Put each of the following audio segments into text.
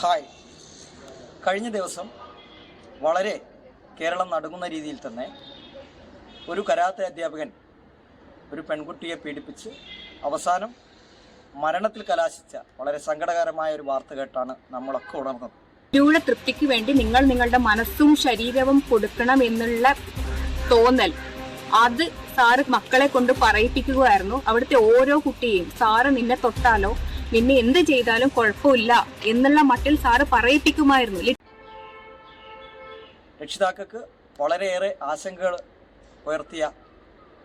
Hi. കഴിഞ്ഞ ദിവസം വളരെ കേരളം നടുങ്ങുന്ന രീതിയിൽ തന്നെ ഒരു കരാത്തെ അധ്യാപകൻ ഒരു പെൺകുട്ടിയെ പീഡിപ്പിച്ച് അവസാനം മരണത്തിൽ കലാശിച്ച വളരെ സങ്കടകരമായ ഒരു വാർത്ത കേട്ടാണ് നമ്മളൊക്കെ ഉണർന്നത്. ഇതിലൂടെ തൃപ്തിക്ക് വേണ്ടി നിങ്ങൾ നിങ്ങളുടെ മനസ്സും ശരീരവും കൊടുക്കണം എന്നുള്ള തോന്നൽ. അത് സാറ് മക്കളെ കൊണ്ട് പറയിപ്പിക്കുകയായിരുന്നു. അവിടുത്തെ ഓരോ കുട്ടിയെയും സാറ് നിന്നെ തൊട്ടാലോ? നിന്നെ എന്ത് ചെയ്താലും കുഴപ്പമില്ല എന്നുള്ള മട്ടിൽ സാറ് പറയിപ്പിക്കുമായിരുന്നു രക്ഷിതാക്കൾക്ക് വളരെയേറെ ആശങ്കകൾ ഉയർത്തിയ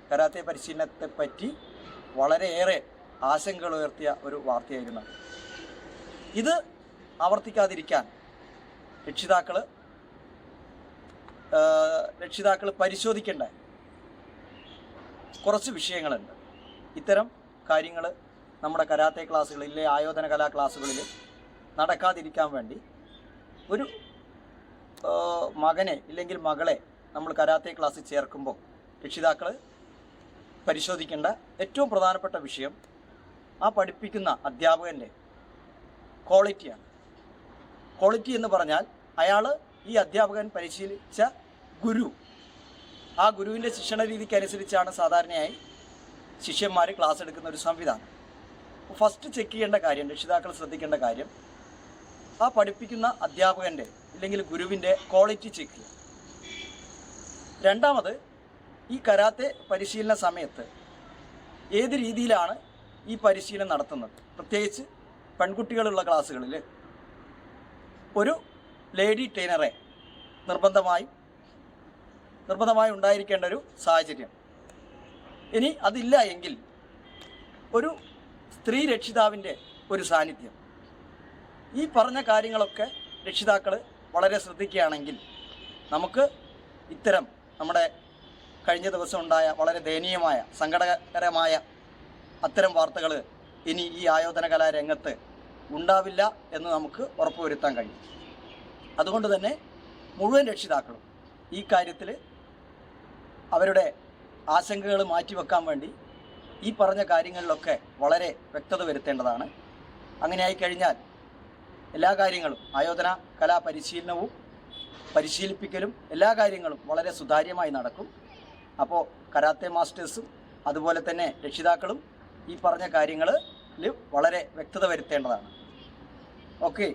കരാത്തെ പരിശീലനത്തെ പറ്റി വളരെയേറെ ആശങ്കകൾ ഉയർത്തിയ ഒരു വാർത്തയായിരുന്നു. ഇത് ആവർത്തിക്കാതിരിക്കാൻ രക്ഷിതാക്കൾ രക്ഷിതാക്കൾ പരിശോധിക്കേണ്ട കുറച്ച് വിഷയങ്ങളുണ്ട് ഇത്തരം കാര്യങ്ങൾ നമ്മുടെ കരാത്തെ ക്ലാസ്സുകളിലെ ആയോധന കലാ ക്ലാസ്സുകളിൽ നടക്കാതിരിക്കാൻ വേണ്ടി ഒരു മകനെ ഇല്ലെങ്കിൽ മകളെ നമ്മൾ കരാത്തെ ക്ലാസ്സിൽ ചേർക്കുമ്പോൾ രക്ഷിതാക്കൾ പരിശോധിക്കേണ്ട ഏറ്റവും പ്രധാനപ്പെട്ട വിഷയം ആ പഠിപ്പിക്കുന്ന അധ്യാപകന്റെ ക്വാളിറ്റിയാണ്. ക്വാളിറ്റി എന്ന് പറഞ്ഞാൽ അയാൾ ഈ അധ്യാപകൻ പരിശീലിച്ച ഗുരു. ആ ഗുരുവിന്റെ ശിക്ഷണ രീതിക്ക് അനുസരിച്ചാണ് സാധാരണയായി ശിഷ്യന്മാർ ക്ലാസ് എടുക്കുന്ന ഒരു സംവിധാനം. ഫസ്റ്റ് ചെക്ക് ചെയ്യേണ്ട കാര്യം രക്ഷിതാക്കൾ ശ്രദ്ധിക്കേണ്ട കാര്യം ആ പഠിപ്പിക്കുന്ന അധ്യാപകന്റെ അല്ലെങ്കിൽ ഗുരുവിന്റെ ക്വാളിറ്റി ചെക്ക് രണ്ടാമത് ഈ കരാത്തെ പരിശീലന സമയത്ത് ഏത് രീതിയിലാണ് ഈ പരിശീലനം നടത്തുന്നത്? പ്രത്യേകിച്ച് പെൺകുട്ടികളുള്ള ക്ലാസ്സുകളിൽ ഒരു ലേഡി ട്രെയിനറെ നിർബന്ധമായി നിർബന്ധമായി ഉണ്ടായിരിക്കേണ്ട ഒരു സാഹചര്യം. ഇനി അതില്ല എങ്കിൽ ഒരു സ്ത്രീ രക്ഷിതാവിന്റെ ഒരു സാന്നിധ്യം. ഈ പറഞ്ഞ കാര്യങ്ങളൊക്കെ രക്ഷിതാക്കൾ വളരെ ശ്രദ്ധിക്കുകയാണെങ്കിൽ നമുക്ക് ഇത്തരം നമ്മുടെ കഴിഞ്ഞ ദിവസം ഉണ്ടായ വളരെ ദയനീയമായ സങ്കടകരമായ അത്തരം വാർത്തകൾ ഇനി ഈ ആയോധന കലാ രംഗത്ത് ഉണ്ടാവില്ല എന്ന് നമുക്ക് ഉറപ്പുവരുത്താൻ കഴിയും. അതുകൊണ്ട് തന്നെ മുഴുവൻ രക്ഷിതാക്കളും ഈ കാര്യത്തിൽ അവരുടെ ആശങ്കകൾ മാറ്റിവെക്കാൻ വേണ്ടി ഈ പറഞ്ഞ കാര്യങ്ങളിലൊക്കെ വളരെ വ്യക്തത വരുത്തേണ്ടതാണ്. അങ്ങനെയായി കഴിഞ്ഞാൽ എല്ലാ കാര്യങ്ങളും ആയോധന കലാ പരിശീലനവും പരിശീലിപ്പിക്കലും എല്ലാ കാര്യങ്ങളും വളരെ സുതാര്യമായി നടക്കും. അപ്പോൾ കരാത്തെ മാസ്റ്റേഴ്സും അതുപോലെ തന്നെ രക്ഷിതാക്കളും ഈ പറഞ്ഞ കാര്യങ്ങളിൽ വളരെ വ്യക്തത വരുത്തേണ്ടതാണ്. ഓക്കെ.